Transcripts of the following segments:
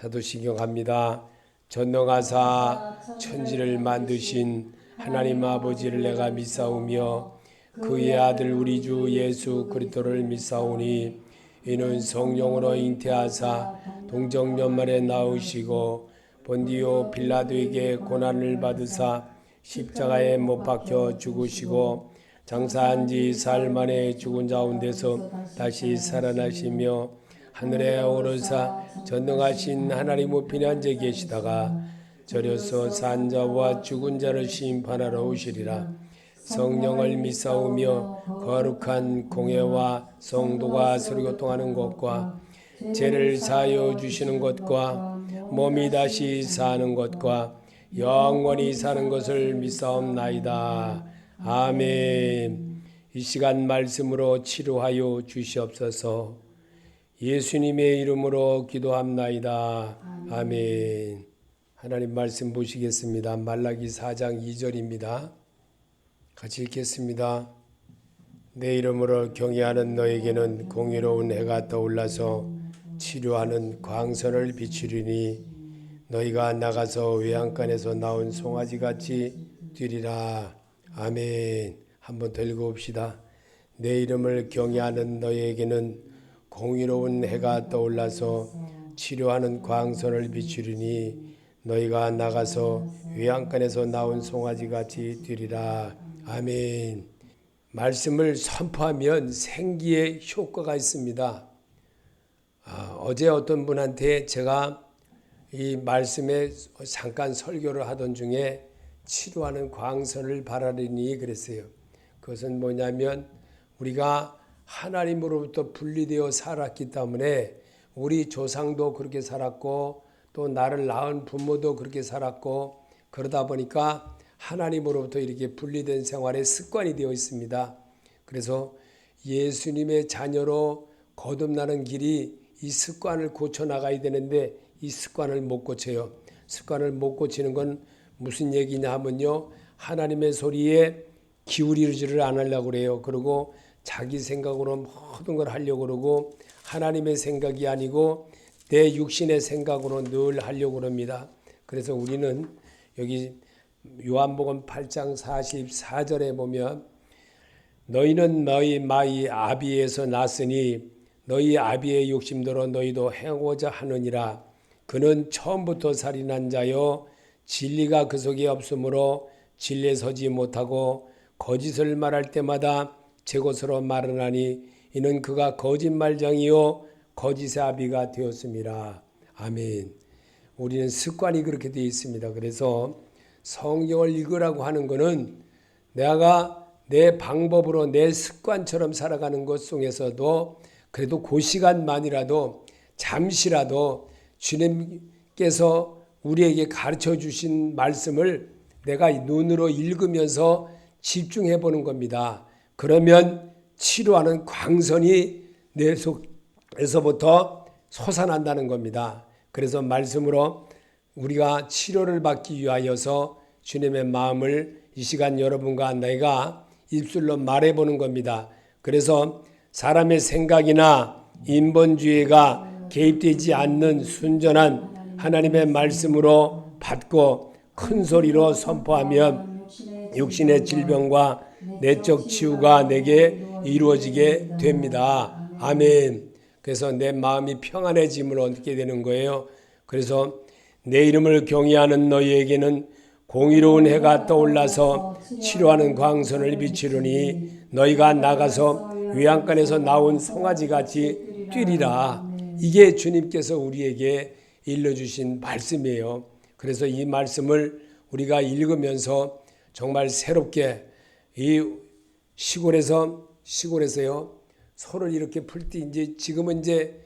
사도시경 갑니다. 전능하사 천지를 만드신 하나님 아버지를 내가 믿사오며 그의 아들 우리 주 예수 그리스도를 믿사오니 이는 성령으로 잉태하사 동정면만에 나오시고 본디오 빌라도에게 고난을 받으사 십자가에 못 박혀 죽으시고 장사한 지 사흘 만에 죽은 가운데서 다시 살아나시며 하늘에 오르사 전능하신 하나님 우편에 앉아 계시다가 저려서 산 자와 죽은 자를 심판하러 오시리라 성령을 믿사오며 거룩한 공예와 성도가 서로 교통하는 것과 죄를 사하여 주시는 것과 몸이 다시 사는 것과 영원히 사는 것을 믿사옵나이다. 아멘. 이 시간 말씀으로 치료하여 주시옵소서. 예수님의 이름으로 기도합나이다. 아멘. 하나님 말씀 보시겠습니다. 말라기 4장 2절입니다. 같이 읽겠습니다. 내 이름으로 경외하는 너에게는 공의로운 해가 떠올라서 치료하는 광선을 비추리니 너희가 나가서 외양간에서 나온 송아지 같이 뛰리라. 아멘. 한번 더 읽어봅시다. 내 이름을 경외하는 너희에게는 공의로운 해가 떠올라서 치료하는 광선을 비추리니 너희가 나가서 외양간에서 나온 송아지 같이 뛰리라. 아멘. 말씀을 선포하면 생기의 효과가 있습니다. 아, 어제 어떤 분한테 제가 이 말씀에 잠깐 설교를 하던 중에 치료하는 광선을 바라리니 그랬어요. 그것은 뭐냐면 우리가 하나님으로부터 분리되어 살았기 때문에 우리 조상도 그렇게 살았고 또 나를 낳은 부모도 그렇게 살았고 그러다 보니까 하나님으로부터 이렇게 분리된 생활의 습관이 되어 있습니다. 그래서 예수님의 자녀로 거듭나는 길이 이 습관을 고쳐 나가야 되는데 이 습관을 못 고쳐요. 습관을 못 고치는 건 무슨 얘기냐 하면요. 하나님의 소리에 기울이지를 않으려고 그래요. 그리고 자기 생각으로 모든 걸 하려고 그러고 하나님의 생각이 아니고 내 육신의 생각으로 늘 하려고 그럽니다. 그래서 우리는 여기 요한복음 8장 44절에 보면 너희는 너희 마이 아비에서 났으니 너희 아비의 욕심대로 너희도 행하고자 하느니라 그는 처음부터 살인한 자요 진리가 그 속에 없으므로 진리에 서지 못하고 거짓을 말할 때마다 제 것으로 말하나니 이는 그가 거짓말장이요 거짓의 아비가 되었습니다. 아멘. 우리는 습관이 그렇게 되어 있습니다. 그래서 성경을 읽으라고 하는 것은 내가 내 방법으로 내 습관처럼 살아가는 것 속에서도 그래도 그 시간만이라도 잠시라도 주님께서 우리에게 가르쳐 주신 말씀을 내가 눈으로 읽으면서 집중해 보는 겁니다. 그러면 치료하는 광선이 내 속에서부터 솟아난다는 겁니다. 그래서 말씀으로 우리가 치료를 받기 위하여서 주님의 마음을 이 시간 여러분과 내가 입술로 말해 보는 겁니다. 그래서 사람의 생각이나 인본주의가 개입되지 않는 순전한 하나님의 말씀으로 받고 큰 소리로 선포하면 육신의 질병과 내적 치유가 내게 이루어지게 됩니다. 아멘. 그래서 내 마음이 평안해짐을 얻게 되는 거예요. 그래서 내 이름을 경외하는 너희에게는 공의로운 해가 떠올라서 치료하는 광선을 비치르니 너희가 나가서 외양간에서 나온 송아지 같이 뛰리라. 이게 주님께서 우리에게 일러주신 말씀이에요. 그래서 이 말씀을 우리가 읽으면서 정말 새롭게 이 시골에서 시골에서요 소를 이렇게 풀 때 이제 지금은 이제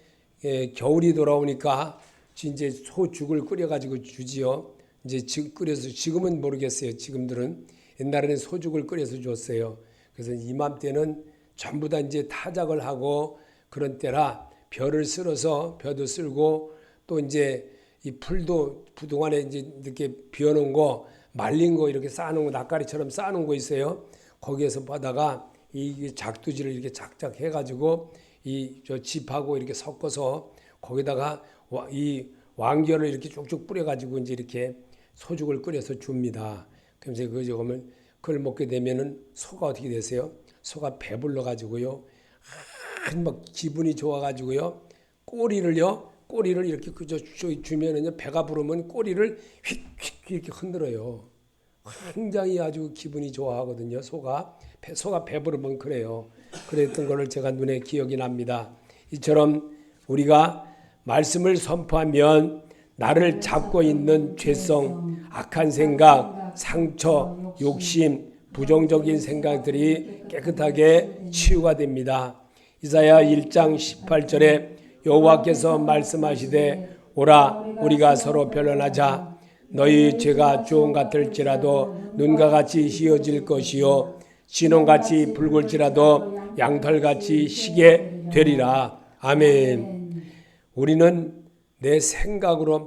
예, 겨울이 돌아오니까 이제 소죽을 끓여가지고 주지요. 이제 지 끓여서 지금은 모르겠어요. 지금들은 옛날에는 소죽을 끓여서 줬어요. 그래서 이맘때는 전부 다 이제 타작을 하고 그런 때라 벼를 쓸어서 벼도 쓸고 또 이제 이 풀도 부동안에 이제 이렇게 비워놓은 거 말린 거 이렇게 쌓아놓은 거 낯가리처럼 쌓아놓은 거 있어요. 거기에서 바다가 이 작두지를 이렇게 작작 해가지고 이 저 집하고 이렇게 섞어서 거기다가 이 왕결을 이렇게 쭉쭉 뿌려가지고 이제 이렇게 소죽을 끓여서 줍니다. 그러면서 그 조금을 그걸 먹게 되면은 소가 어떻게 되세요? 소가 배불러 가지고요. 막 기분이 좋아 가지고요. 꼬리를요. 꼬리를 이렇게 그저 주면은요. 배가 부르면 꼬리를 휙휙 이렇게 흔들어요. 굉장히 아주 기분이 좋아하거든요. 소가 배, 소가 배부르면 그래요. 그랬던 거를 제가 눈에 기억이 납니다. 이처럼 우리가 말씀을 선포하면 나를 잡고 있는 죄성, 악한 생각, 상처, 욕심, 부정적인 생각들이 깨끗하게 치유가 됩니다. 이사야 1장 18절에 여호와께서 말씀하시되 오라 우리가 서로 변론하자 너희 죄가 주홍 같을지라도 눈과 같이 희어질 것이요 진홍같이 붉을지라도 양털같이 희게 되리라 아멘. 우리는 내 생각으로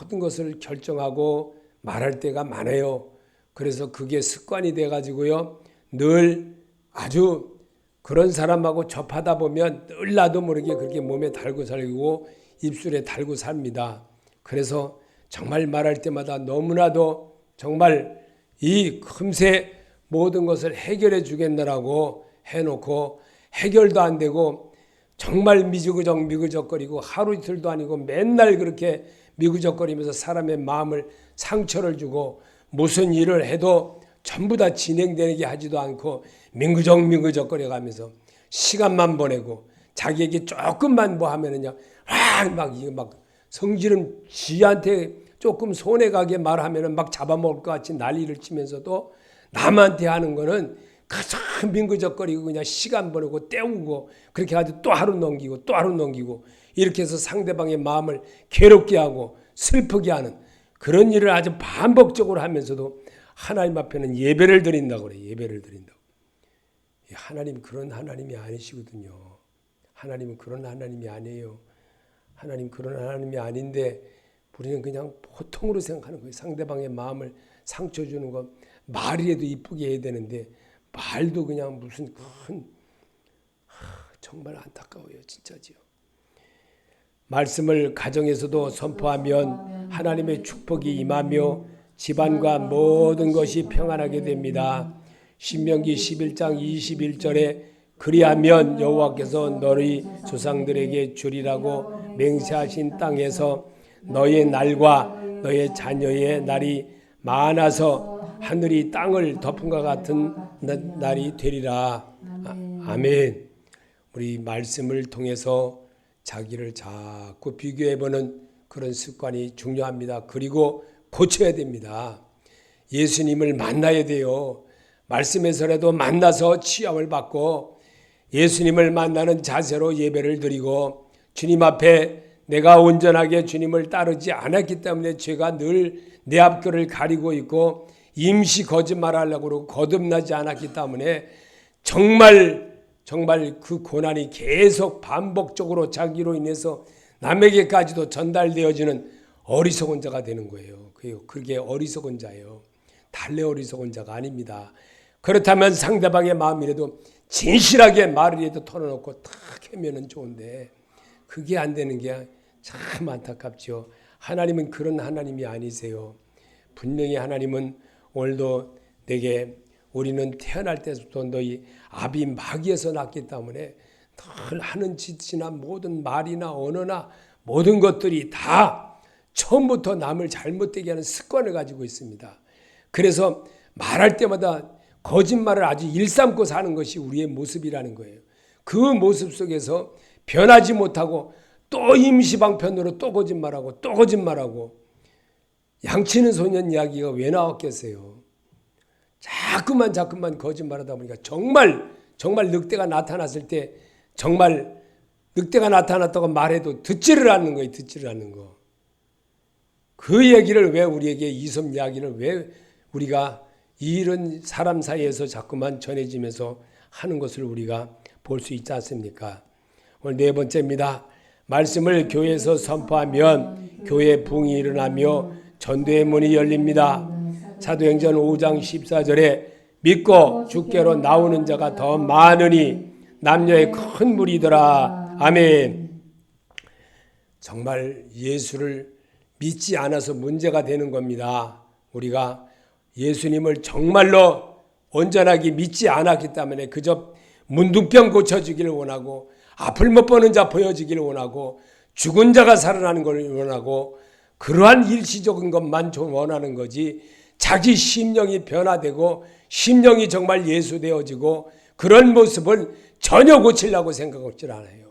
모든 것을 결정하고 말할 때가 많아요. 그래서 그게 습관이 돼 가지고요. 늘 아주 그런 사람하고 접하다 보면 늘 나도 모르게 그렇게 몸에 달고 살고 입술에 달고 삽니다. 그래서 정말 말할 때마다 너무나도 정말 이 금세 모든 것을 해결해 주겠느라고 해놓고 해결도 안 되고 정말 미주구적 미구적거리고 하루 이틀도 아니고 맨날 그렇게 미구적거리면서 사람의 마음을 상처를 주고 무슨 일을 해도 전부 다 진행되게 하지도 않고 민구적 민구적 거려 가면서 시간만 보내고 자기에게 조금만 뭐 하면은요 막 이거 막 성질은 지한테 조금 손해 가게 말하면은 막 잡아먹을 것 같이 난리를 치면서도 남한테 하는 거는 가장 민구적거리고 그냥 시간 보내고 때우고 그렇게 가지고 또 하루 넘기고 또 하루 넘기고 이렇게 해서 상대방의 마음을 괴롭게 하고 슬프게 하는 그런 일을 아주 반복적으로 하면서도 하나님 앞에는 예배를 드린다고 그래 예배를 드린다고. 하나님 그런 하나님이 아니시거든요. 하나님은 그런 하나님이 아니에요. 하나님 그런 하나님이 아닌데 우리는 그냥 보통으로 생각하는 거예요. 상대방의 마음을 상처 주는 거 말이라도 이쁘게 해야 되는데 말도 그냥 무슨 큰 정말 안타까워요 진짜지요. 말씀을 가정에서도 선포하면 하나님의 축복이 임하며 집안과 모든 것이 평안하게 됩니다. 신명기 11장 21절에 그리하면 여호와께서 너희 조상들에게 주리라고 맹세하신 땅에서 너의 날과 너의 자녀의 날이 많아서 하늘이 땅을 덮은 것 같은 날이 되리라. 아멘. 우리 말씀을 통해서 자기를 자꾸 비교해 보는 그런 습관이 중요합니다. 그리고 고쳐야 됩니다. 예수님을 만나야 돼요. 말씀에서라도 만나서 치유을 받고 예수님을 만나는 자세로 예배를 드리고 주님 앞에 내가 온전하게 주님을 따르지 않았기 때문에 죄가 늘 내 앞길을 가리고 있고 임시 거짓말하려고 그러고 거듭나지 않았기 때문에 정말 정말 그 고난이 계속 반복적으로 자기로 인해서 남에게까지도 전달되어지는 어리석은 자가 되는 거예요. 그게 어리석은 자예요. 달래 어리석은 자가 아닙니다. 그렇다면 상대방의 마음이라도 진실하게 말을 해도 털어놓고 탁 해면은 좋은데 그게 안 되는 게 참 안타깝죠. 하나님은 그런 하나님이 아니세요. 분명히 하나님은 오늘도 내게 우리는 태어날 때부터 너희 아비 마귀에서 났기 때문에 늘 하는 짓이나 모든 말이나 언어나 모든 것들이 다 처음부터 남을 잘못되게 하는 습관을 가지고 있습니다. 그래서 말할 때마다 거짓말을 아주 일삼고 사는 것이 우리의 모습이라는 거예요. 그 모습 속에서 변하지 못하고 또 임시방편으로 또 거짓말하고 또 거짓말하고 양치는 소년 이야기가 왜 나왔겠어요? 자꾸만 자꾸만 거짓말하다 보니까 정말 정말 늑대가 나타났을 때 정말 늑대가 나타났다고 말해도 듣지를 않는 거예요. 듣지를 않는 거. 그 얘기를 왜 우리에게 이섬 이야기를 왜 우리가 이런 사람 사이에서 자꾸만 전해지면서 하는 것을 우리가 볼 수 있지 않습니까? 오늘 네 번째입니다. 말씀을 교회에서 선포하면 교회 붕이 일어나며 전도의 문이 열립니다. 사도행전 5장 14절에 믿고 주께로 나오는 자가 더 많으니 남녀의 큰 무리더라. 아멘. 정말 예수를 믿지 않아서 문제가 되는 겁니다. 우리가 예수님을 정말로 온전하게 믿지 않았기 때문에 그저 문둥병 고쳐주기를 원하고 앞을 못 보는 자 보여주기를 원하고 죽은 자가 살아나는 걸 원하고 그러한 일시적인 것만 좀 원하는 거지 자기 심령이 변화되고 심령이 정말 예수되어지고 그런 모습을 전혀 고치려고 생각하지 않아요.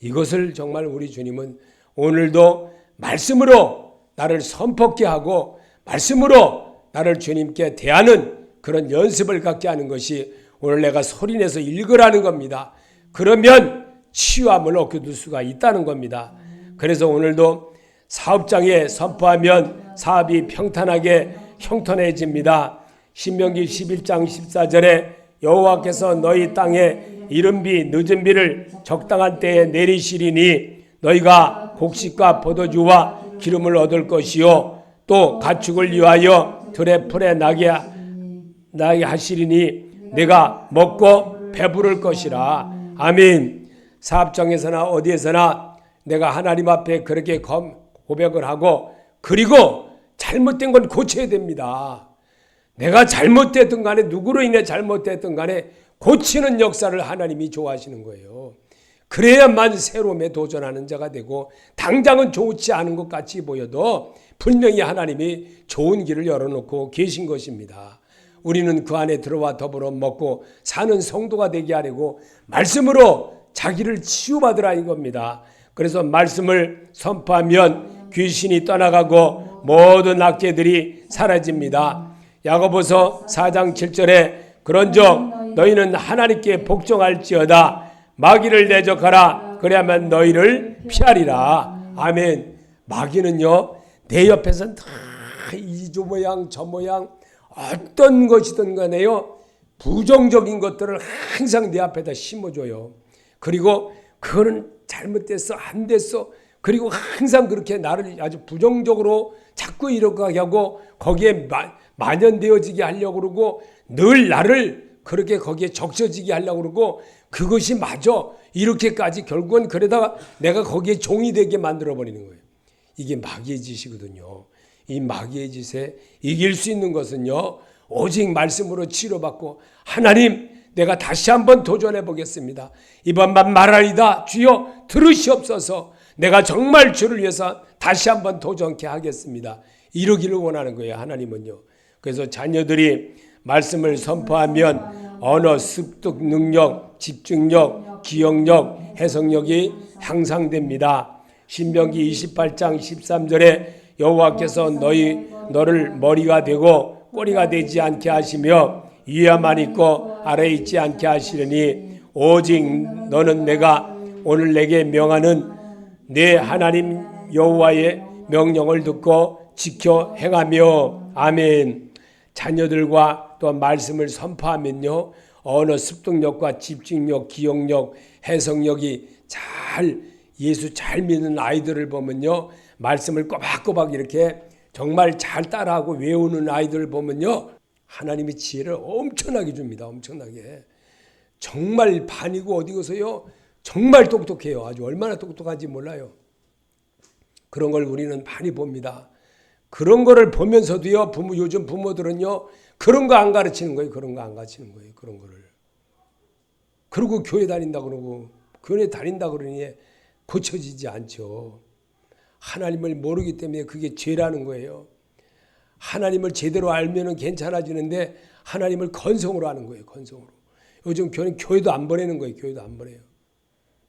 이것을 정말 우리 주님은 오늘도 말씀으로 나를 선포케 하고 말씀으로 나를 주님께 대하는 그런 연습을 갖게 하는 것이 오늘 내가 소리내서 읽으라는 겁니다. 그러면 치유함을 얻을 수가 있다는 겁니다. 그래서 오늘도 사업장에 선포하면 사업이 평탄하게 형통해집니다. 신명기 11장 14절에 여호와께서 너희 땅에 이른 비 늦은 비를 적당한 때에 내리시리니 너희가 곡식과 포도주와 기름을 얻을 것이요 또 가축을 위하여 들의 풀에 나게 나게 하시리니 내가 먹고 배부를 것이라 아멘 사업장에서나 어디에서나 내가 하나님 앞에 그렇게 고백을 하고 그리고 잘못된 건 고쳐야 됩니다. 내가 잘못됐든 간에 누구로 인해 잘못됐든 간에 고치는 역사를 하나님이 좋아하시는 거예요. 그래야만 새로움에 도전하는 자가 되고 당장은 좋지 않은 것 같이 보여도 분명히 하나님이 좋은 길을 열어놓고 계신 것입니다. 우리는 그 안에 들어와 더불어 먹고 사는 성도가 되게 하려고 말씀으로 자기를 치유받으라는 겁니다. 그래서 말씀을 선포하면 귀신이 떠나가고 모든 악재들이 사라집니다. 야고보서 4장 7절에 그런즉 너희는 하나님께 복종할지어다 마귀를 대적하라. 그래야만 너희를 피하리라. 아멘. 마귀는요 내 옆에서 다 이조 모양 저 모양 어떤 것이든 간에요 부정적인 것들을 항상 내 앞에다 심어줘요. 그리고 그거는 잘못됐어 안 됐어 그리고 항상 그렇게 나를 아주 부정적으로 자꾸 이렇게 하고 거기에 만연되어지게 하려고 그러고 늘 나를 그렇게 거기에 적셔지게 하려고 그러고 그것이 맞아. 이렇게까지 결국은 그러다가 내가 거기에 종이 되게 만들어 버리는 거예요. 이게 마귀의 짓이거든요. 이 마귀의 짓에 이길 수 있는 것은요. 오직 말씀으로 치료받고 하나님 내가 다시 한번 도전해 보겠습니다. 이번만 말하리다 주여 들으시옵소서. 내가 정말 주를 위해서 다시 한번 도전케 하겠습니다. 이러기를 원하는 거예요. 하나님은요. 그래서 자녀들이 말씀을 선포하면 언어 습득 능력, 집중력, 기억력, 해석력이 향상됩니다. 신명기 28장 13절에 여호와께서 너희 너를 머리가 되고 꼬리가 되지 않게 하시며 위에만 있고 아래 있지 않게 하시려니 오직 너는 내가 오늘 내게 명하는 내 하나님 여호와의 명령을 듣고 지켜 행하며 아멘. 자녀들과 또 말씀을 선포하면요. 언어 습득력과 집중력, 기억력, 해석력이 잘 예수 잘 믿는 아이들을 보면요. 말씀을 꼬박꼬박 이렇게 정말 잘 따라하고 외우는 아이들을 보면요. 하나님이 지혜를 엄청나게 줍니다. 엄청나게. 정말 반이고 어디고서요. 정말 똑똑해요. 아주 얼마나 똑똑한지 몰라요. 그런 걸 우리는 많이 봅니다. 그런 거를 보면서도요, 부모, 요즘 부모들은요, 그런 거 안 가르치는 거예요. 그런 거 안 가르치는 거예요. 그런 거를. 그리고 교회 다닌다 그러고, 교회 다닌다 그러니 고쳐지지 않죠. 하나님을 모르기 때문에 그게 죄라는 거예요. 하나님을 제대로 알면은 괜찮아지는데 하나님을 건성으로 하는 거예요. 건성으로. 요즘 교회, 교회도 안 보내는 거예요. 교회도 안 보내요.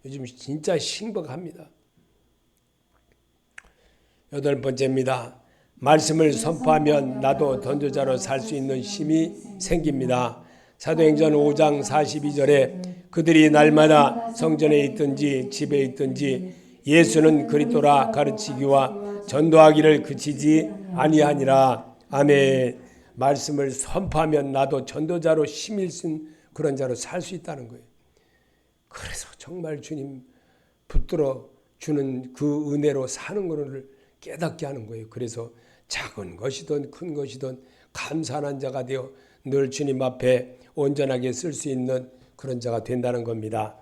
요즘 진짜 신박합니다. 여덟 번째입니다. 말씀을 선포하면 나도 던조자로 살 수 있는 힘이 생깁니다. 사도행전 5장 42절에 그들이 날마다 성전에 있든지 집에 있든지 예수는 그리스도라 가르치기와 전도하기를 그치지 아니하니라. 아멘. 말씀을 선포하면 나도 전도자로 힘을 쓴 그런 자로 살 수 있다는 거예요. 그래서 정말 주님 붙들어 주는 그 은혜로 사는 것을 깨닫게 하는 거예요. 그래서 작은 것이든 큰 것이든 감사한 자가 되어 늘 주님 앞에 온전하게 쓸 수 있는 그런 자가 된다는 겁니다.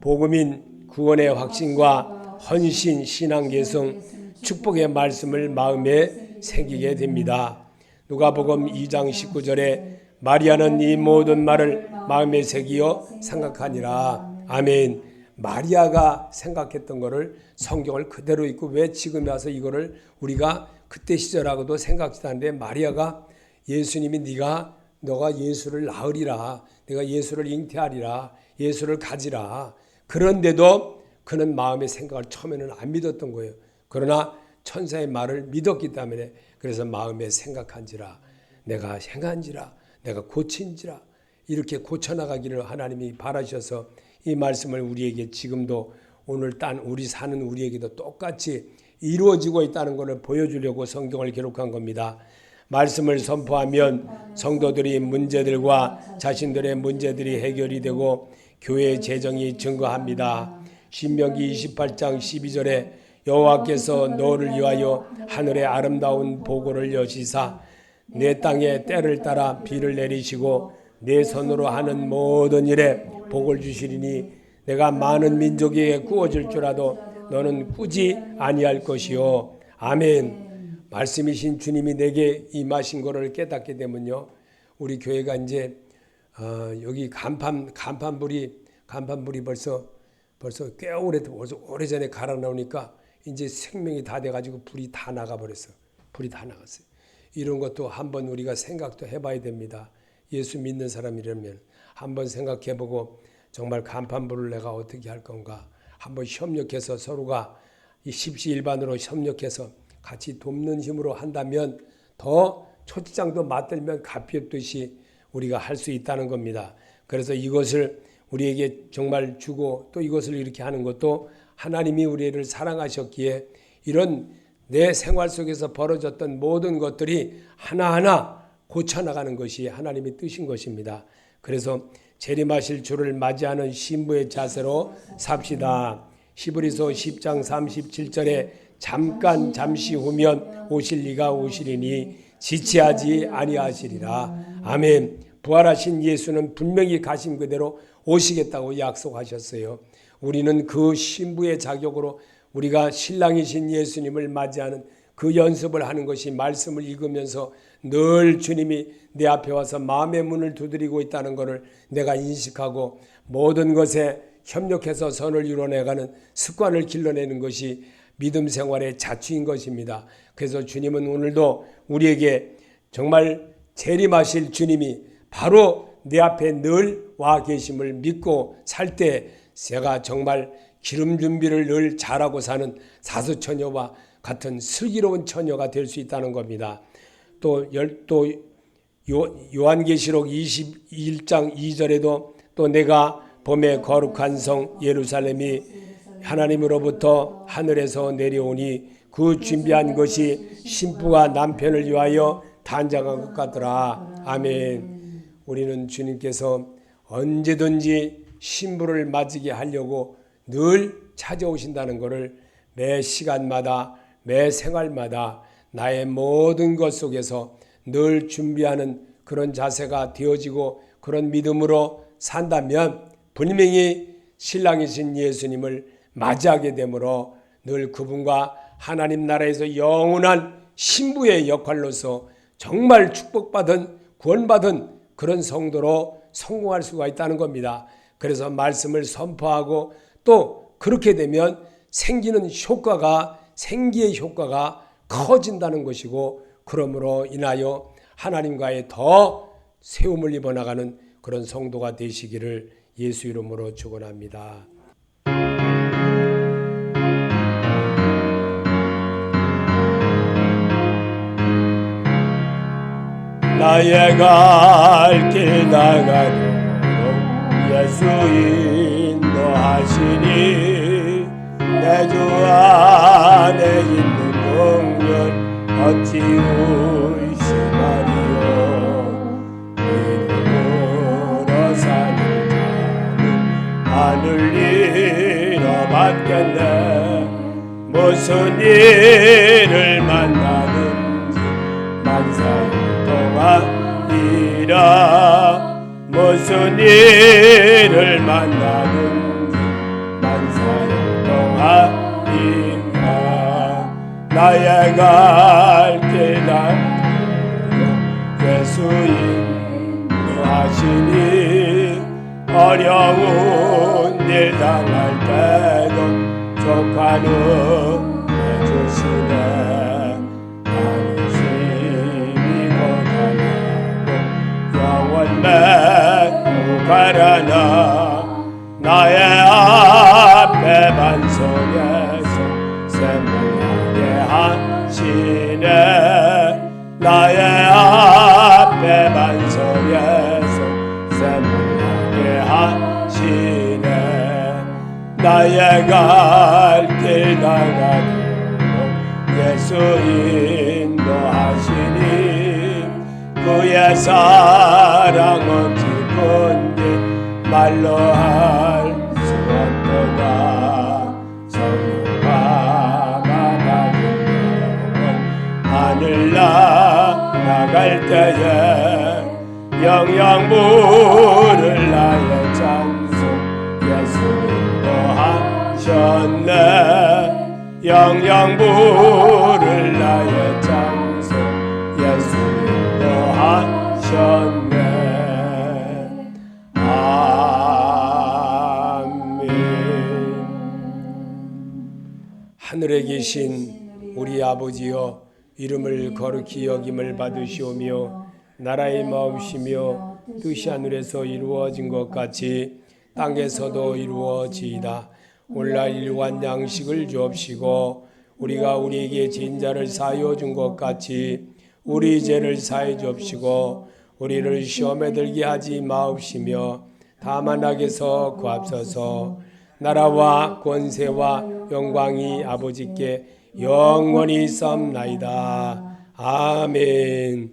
복음인 구원의 확신과 헌신 신앙 개성 축복의 말씀을 마음에 새기게 됩니다. 누가복음 2장 19절에 마리아는 이 모든 말을 마음에 새기어 생각하니라. 아멘. 마리아가 생각했던 것을 성경을 그대로 읽고 왜 지금 와서 이거를 우리가 그때 시절하고도 생각지도 않는데 마리아가 예수님이 네가 너가 예수를 낳으리라. 내가 예수를 잉태하리라. 예수를 가지라. 그런데도 그는 마음의 생각을 처음에는 안 믿었던 거예요. 그러나 천사의 말을 믿었기 때문에 그래서 마음에 생각한지라 내가 행한지라 내가 고친지라 이렇게 고쳐나가기를 하나님이 바라셔서 이 말씀을 우리에게 지금도 오늘 딴 우리 사는 우리에게도 똑같이 이루어지고 있다는 것을 보여주려고 성경을 기록한 겁니다. 말씀을 선포하면 성도들이 문제들과 자신들의 문제들이 해결이 되고 교회 재정이 증거합니다. 신명기 28장 12절에 여호와께서 너를 위하여 하늘의 아름다운 보고를 여시사 내 땅에 때를 따라 비를 내리시고 내 손으로 하는 모든 일에 복을 주시리니 내가 많은 민족에게 구워질 줄라도 너는 꾸지 아니할 것이요 아멘. 말씀이신 주님이 내게 임하신 것을 깨닫게 되면요. 우리 교회가 이제 어, 여기 간판 간판불이 간판불이 벌써 벌써 꽤 오래 벌써 오래 전에 갈아 나오니까 이제 생명이 다 돼가지고 불이 다 나가 버렸어. 불이 다 나갔어요. 이런 것도 한번 우리가 생각도 해봐야 됩니다. 예수 믿는 사람이라면 한번 생각해보고 정말 간판불을 내가 어떻게 할 건가 한번 협력해서 서로가 이 십시일반으로 협력해서 같이 돕는 힘으로 한다면 더 초지장도 맞들면 값비없듯이 우리가 할 수 있다는 겁니다. 그래서 이것을 우리에게 정말 주고 또 이것을 이렇게 하는 것도 하나님이 우리를 사랑하셨기에 이런 내 생활 속에서 벌어졌던 모든 것들이 하나하나 고쳐나가는 것이 하나님의 뜻인 것입니다. 그래서 재림하실 주를 맞이하는 신부의 자세로 삽시다. 히브리서 10장 37절에 잠깐 잠시 후면 오실 리가 오시리니 지체하지 아니하시리라. 아멘. 부활하신 예수는 분명히 가신 그대로 오시겠다고 약속하셨어요. 우리는 그 신부의 자격으로 우리가 신랑이신 예수님을 맞이하는 그 연습을 하는 것이 말씀을 읽으면서 늘 주님이 내 앞에 와서 마음의 문을 두드리고 있다는 것을 내가 인식하고 모든 것에 협력해서 선을 이루어내가는 습관을 길러내는 것이 믿음 생활의 자취인 것입니다. 그래서 주님은 오늘도 우리에게 정말 재림하실 주님이 바로 내 앞에 늘 와 계심을 믿고 살 때 제가 정말 기름 준비를 늘 잘하고 사는 사수처녀와 같은 슬기로운 처녀가 될 수 있다는 겁니다. 또, 열, 또 요한계시록 21장 2절에도 또 내가 봄의 거룩한 성 예루살렘이 하나님으로부터 하늘에서 내려오니 그 준비한 것이 신부가 남편을 위하여 단장한 것 같더라. 아멘. 우리는 주님께서 언제든지 신부를 맞이게 하려고 늘 찾아오신다는 것을 매 시간마다 매 생활마다 나의 모든 것 속에서 늘 준비하는 그런 자세가 되어지고 그런 믿음으로 산다면 분명히 신랑이신 예수님을 맞이하게 되므로 늘 그분과 하나님 나라에서 영원한 신부의 역할로서 정말 축복받은 구원받은 그런 성도로 성공할 수가 있다는 겁니다. 그래서 말씀을 선포하고 또 그렇게 되면 생기는 효과가 생기의 효과가 커진다는 것이고 그러므로 인하여 하나님과의 더 세움을 입어 나가는 그런 성도가 되시기를 예수 이름으로 축원합니다. 나의 갈길 나가도록 예수 인도하시니 내 주 안에 있는 영년 어찌 의심하리요? 믿음으로 사는 자는 하늘 잃어받겠네. 무슨 일을 만나든지 만사에 동안 이라. 무슨 일을 만나 나 나의 갈길 날 예수 인도하시니 어려운 일 당할 때도 족한 은혜 주시네. 나는 심히 고단하고 영원 맺고 가려나 나의 앞에 반석에 나의 앞에 반석에서 샘물하게 하시네. 나의 갈길 나가도록 예수 인도하시니 그의 사랑은 깊은지 말로 할 나아갈 때에 영영물을 나의 찬송 예수 인도하셨네. 영영물을 나의 찬송 예수 인도하셨네. 아멘. 하늘에 계신 우리 아버지여 이름을 거룩히 여김을 받으시오며 나라의 마음이시며 뜻이 하늘에서 이루어진 것 같이 땅에서도 이루어지이다. 오늘날 일관 양식을 주옵시고 우리가 우리에게 진자를 사하여 준 것 같이 우리 죄를 사해 주옵시고 우리를 시험에 들게 하지 마옵시며 다만 악에서 구합소서. 나라와 권세와 영광이 아버지께 영원히 썸나이다. 아멘